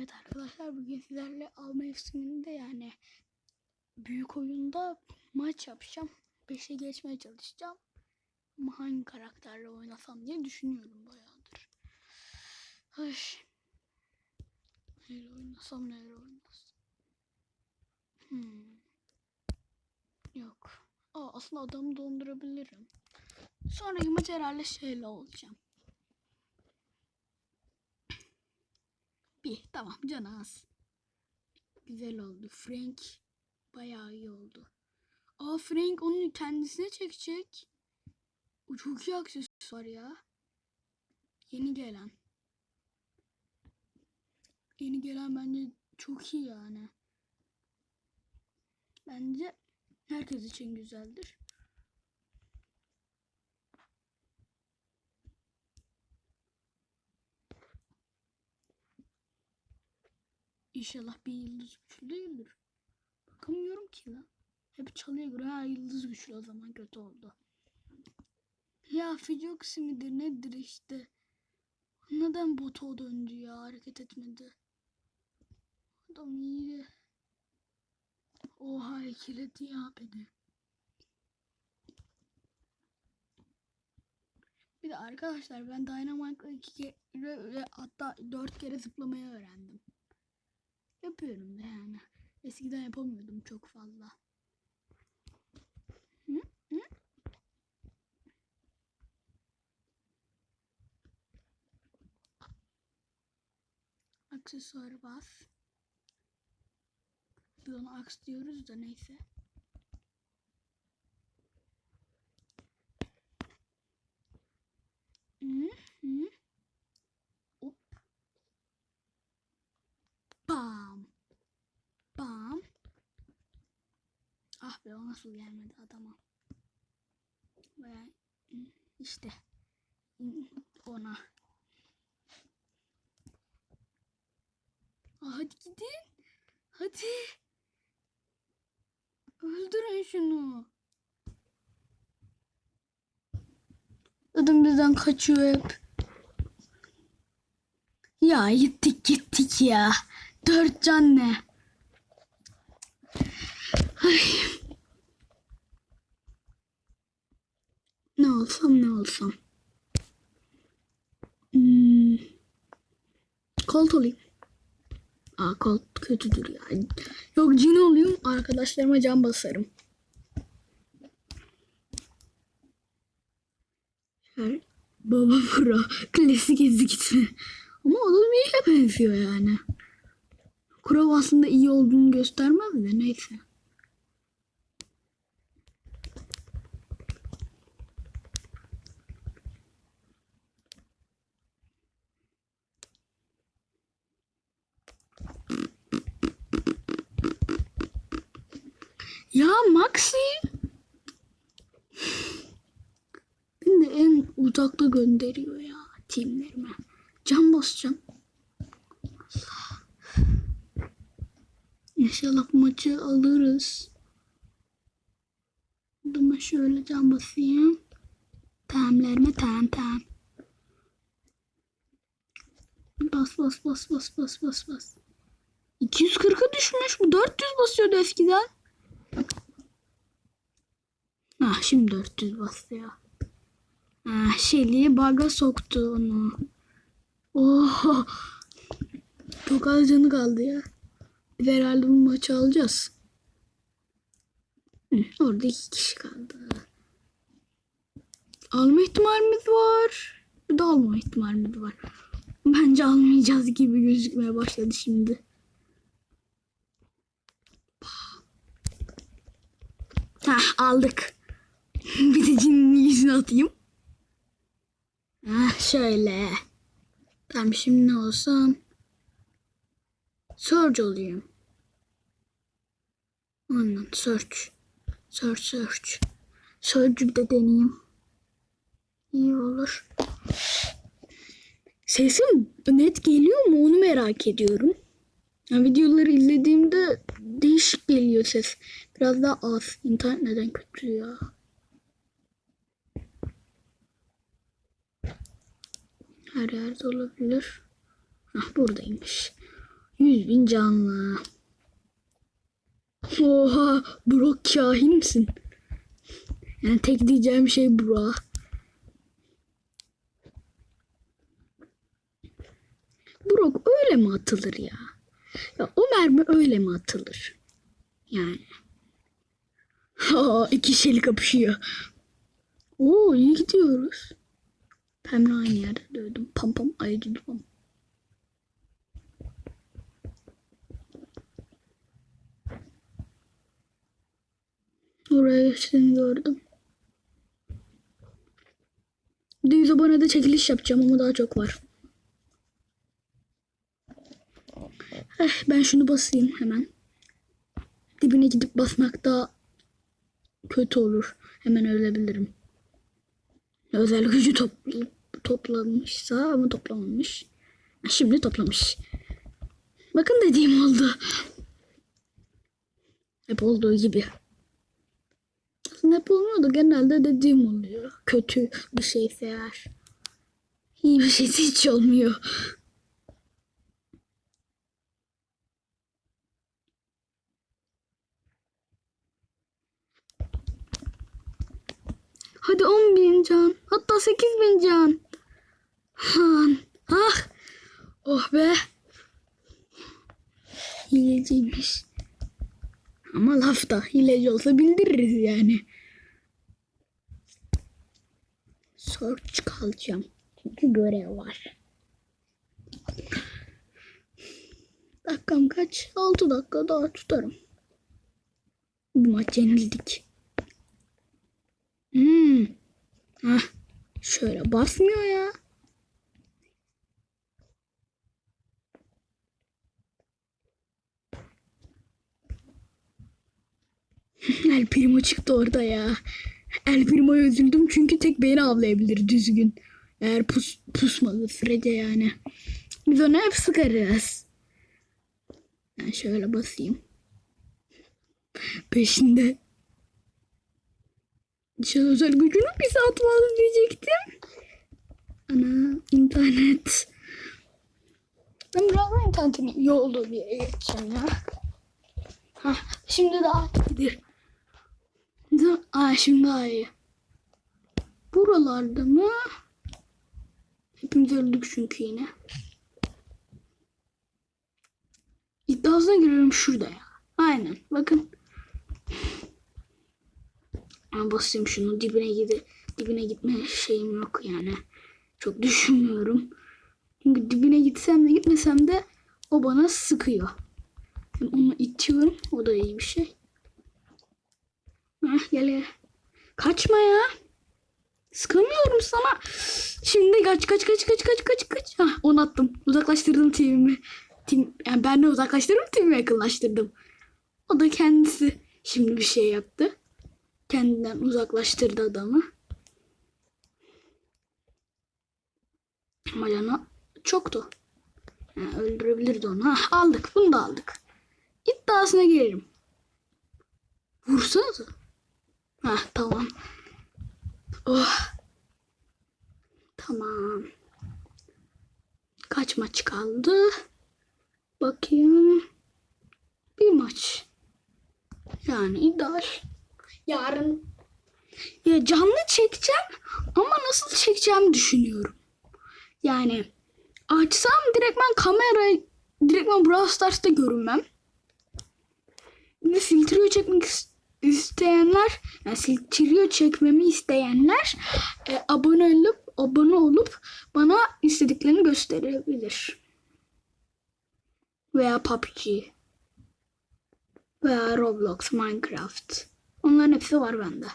Evet arkadaşlar bugün sizlerle av mevsiminde yani büyük oyunda maç yapacağım. 5'e geçmeye çalışacağım. Ama hangi karakterle oynasam diye düşünüyorum bayağıdır. Ay. Neyle oynasam neyle oynasam. Hmm. Yok. Aa, aslında adamı dondurabilirim. Sonraki maç herhalde şeyle olacağım. Bir. Tamam canı az. Güzel oldu. Frank bayağı iyi oldu. Aa Frank onun kendisine çekecek. O çok iyi aksesuar ya. Yeni gelen. Yeni gelen bence çok iyi yani. Bence herkes için güzeldir. İnşallah bir yıldız güçlü değildir. Bakamıyorum ki lan. Hep çalıya göre ha yıldız güçlü o zaman kötü oldu. Ya Fijoxi midir nedir işte. Neden bota döndü ya hareket etmedi. Adam iyi. Oha ikiledi ya beni. Bir de arkadaşlar ben Dynamite'la iki kere ve hatta dört kere zıplamayı öğrendim. Yapıyorum da yani. Eskiden yapamıyordum çok fazla. Aksesuarı bas. Biz ona aks diyoruz da neyse. Hı hı. Hop. Bam. Bam. Ah be o nasıl gelmedi adama. Veya işte ona. Ah, Hadi gidin. Hadi. Öldürün şunu. Adam bizden kaçıyor hep. Ya gittik gittik ya. Dört can ne? Ay. Ne olsam ne olsam. Hmm. Colt olayım. Aa Colt kötüdür ya. Yok cin olayım arkadaşlarıma can basarım. Her baba bura klasik ezik gitme. Ama adam iyiye benziyor yani. Kurov aslında iyi olduğunu göstermez de neyse. Ya Maxi. Beni de en uzakta gönderiyor ya timlerime. Can basacağım. Allah. İnşallah maçı alırız. Dur şöyle can basayım. Tamlarıma tam tam. Bas bas bas bas bas bas bas. 240'a düşmüş bu 400 basıyordu eskiden. Ah şimdi 400 bastı ya. Ah baga soktu onu. Oh. Çok az canı kaldı ya. Herhalde bu maçı alacağız. Orada iki kişi kaldı. Alma ihtimalimiz var. Bir de alma ihtimalimiz var. Bence almayacağız gibi gözükmeye başladı şimdi. Hah aldık. Bir de cinin yüzüne atayım. Hah şöyle. Tamam şimdi ne olsam? Search olayım. Aynen search. Search search. Search'ü de deneyeyim. İyi olur. Sesim net geliyor mu onu merak ediyorum. Ya videoları izlediğimde değişik geliyor ses. Biraz daha az. İnternet neden kötü ya? Her yerde olabilir. Ah buradaymış. Yüz bin canlı. Oha Brock kahin misin? Yani tek diyeceğim şey Brock. Brock öyle mi atılır ya? Ya o mermi öyle mi atılır? Yani. Aa, iki şeyli kapışıyor. Oo iyi gidiyoruz. Hem de aynı yerde dövdüm. Pam pam ayıcı pam. Oraya geçtiğini gördüm. 100 abonede çekiliş yapacağım ama daha çok var. Eh, ben şunu basayım hemen. Dibine gidip basmak daha kötü olur. Hemen ölebilirim. Özel gücü topl toplamışsa ama toplamamış. Şimdi toplamış. Bakın dediğim oldu. Hep olduğu gibi. Aslında hep olmuyor da genelde dediğim oluyor. Kötü bir şeyse eğer. İyi bir şeyse hiç olmuyor. Hadi 10 bin can. Hatta 8 bin can. Han. Ah. Oh be. Hileciymiş. Ama lafta hileci olsa bildiririz yani. Search kalacağım. Çünkü görev var. Dakikam kaç? 6 dakika daha tutarım. Bir maç yenildik. Hmm. Hah. Şöyle basmıyor ya. El Primo çıktı orada ya. El Primo'ya üzüldüm çünkü tek beni avlayabilir düzgün. Eğer pus, pusmadı sürece yani. Biz onu hep sıkarız. Ben şöyle basayım. Peşinde. Nişan özel gücünü bir saat var diyecektim. Ana internet. Ben birazdan internetin iyi olduğu bir geçeceğim ya. Hah, şimdi daha iyidir. Da- Aa, şimdi daha iyi. Buralarda mı? Hepimiz öldük çünkü yine. İddiasına giriyorum şurada ya. Aynen. Bakın. Ben basayım şunu dibine gide dibine gitme şeyim yok yani. Çok düşünmüyorum. Çünkü dibine gitsem de gitmesem de o bana sıkıyor. Hem onu itiyorum. O da iyi bir şey. Heh, gel gel. Kaçma ya. Sıkamıyorum sana. Şimdi kaç kaç kaç kaç kaç kaç kaç. Hah, onu attım. Uzaklaştırdım timimi. Tim, yani ben de uzaklaştırdım timimi yakınlaştırdım. O da kendisi şimdi bir şey yaptı. Kendinden uzaklaştırdı adamı. Ama çoktu. Yani öldürebilirdi onu. Hah, aldık. Bunu da aldık. İddiasına girelim. Vursanıza. Hah tamam. Oh. Tamam. Kaç maç kaldı? Bakayım. Bir maç. Yani ideal. Yarın ya canlı çekeceğim ama nasıl çekeceğimi düşünüyorum. Yani açsam direktmen kamera direktmen Brawl Stars'ta görünmem. Bir de filtreyo çekmek is- isteyenler, yani filtreyo çekmemi isteyenler e, abone olup abone olup bana istediklerini gösterebilir. Veya PUBG veya Roblox, Minecraft. Onların hepsi var bende.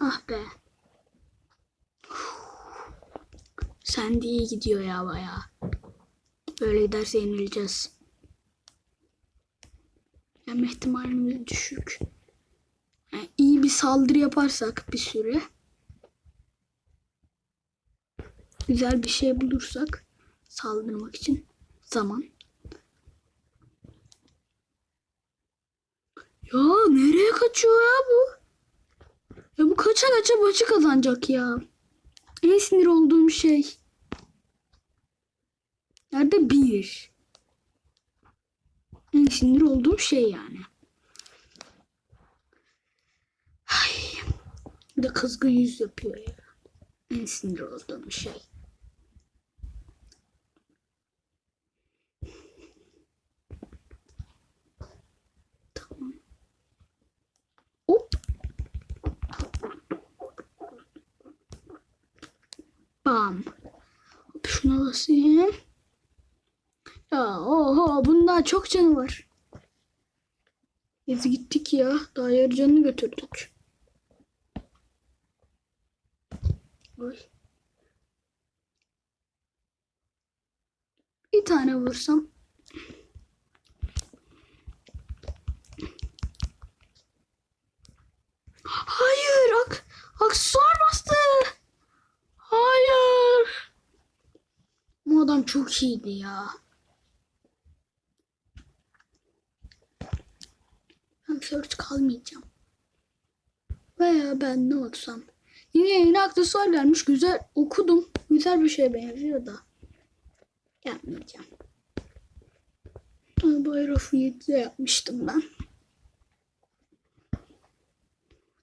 Ah be. Sen iyi gidiyor ya bayağı. Böyle giderse yenileceğiz. Yenme ihtimalimiz düşük. Yani iyi bir saldırı yaparsak bir süre. Güzel bir şey bulursak saldırmak için zaman. Ya nereye kaçıyor ya bu? Ya bu kaça kaça maçı kazanacak ya. En sinir olduğum şey. Nerede bir? En sinir olduğum şey yani. Ay. Bir de kızgın yüz yapıyor ya. En sinir olduğum şey. Tamam. Hop. Bam. Şuna basayım. Ya oho bunda çok canı var. Biz gittik ya. Daha yarı canını götürdük. Oy. Bir tane vursam. Hayır. Ak aksesuar bastı. Hayır. Bu adam çok iyiydi ya. Ben search kalmayacağım. Veya ben ne olsam. Yine yeni aksesuar gelmiş. Güzel okudum. Güzel bir şeye benziyor da. Yapmayacağım. Bayrafı 7'de yapmıştım ben.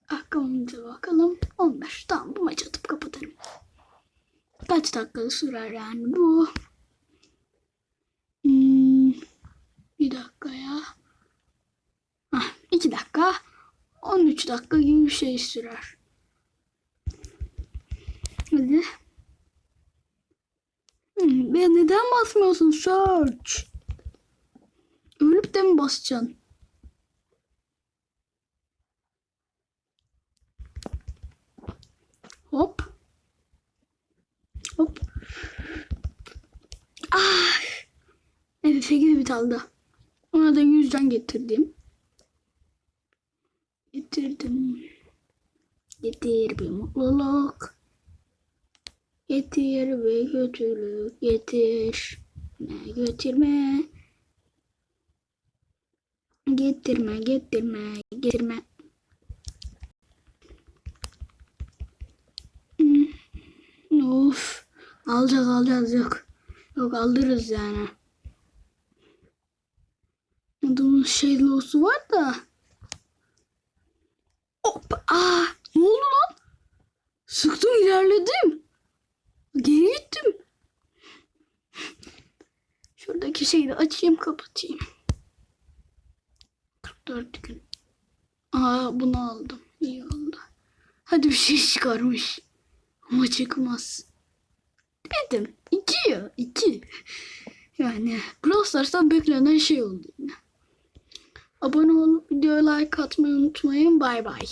Aklımıza bakalım. 15. Tamam bu maçı atıp kapatırım. Kaç dakika sürer yani bu? Hmm, bir dakika ya. Hah, iki dakika. 13 dakika gibi bir şey sürer. Hadi. Hmm, ya neden basmıyorsun search? Ölüp de mi basacaksın? Hop. Hop. Ah. Evet 8 bit aldı. Ona da 100 can getirdim. Getirdim. Getir bir mutluluk. Getir ve kötülük. Getir. Götürme. Getirme, getirme, getirme. Hmm. Of. Alacak alacağız yok. Yok aldırırız yani. Adamın şey losu var da. Hop. Aa, ne oldu lan? Sıktım ilerledim. Geri gittim. Şuradaki şeyi de açayım kapatayım. 44 gün. Aa bunu aldım. İyi oldu. Hadi bir şey çıkarmış. Ama çıkmaz. Dedim. İki ya. iki. Yani Brawl beklenen şey oldu yine. Abone olup videoya like atmayı unutmayın. Bay bay.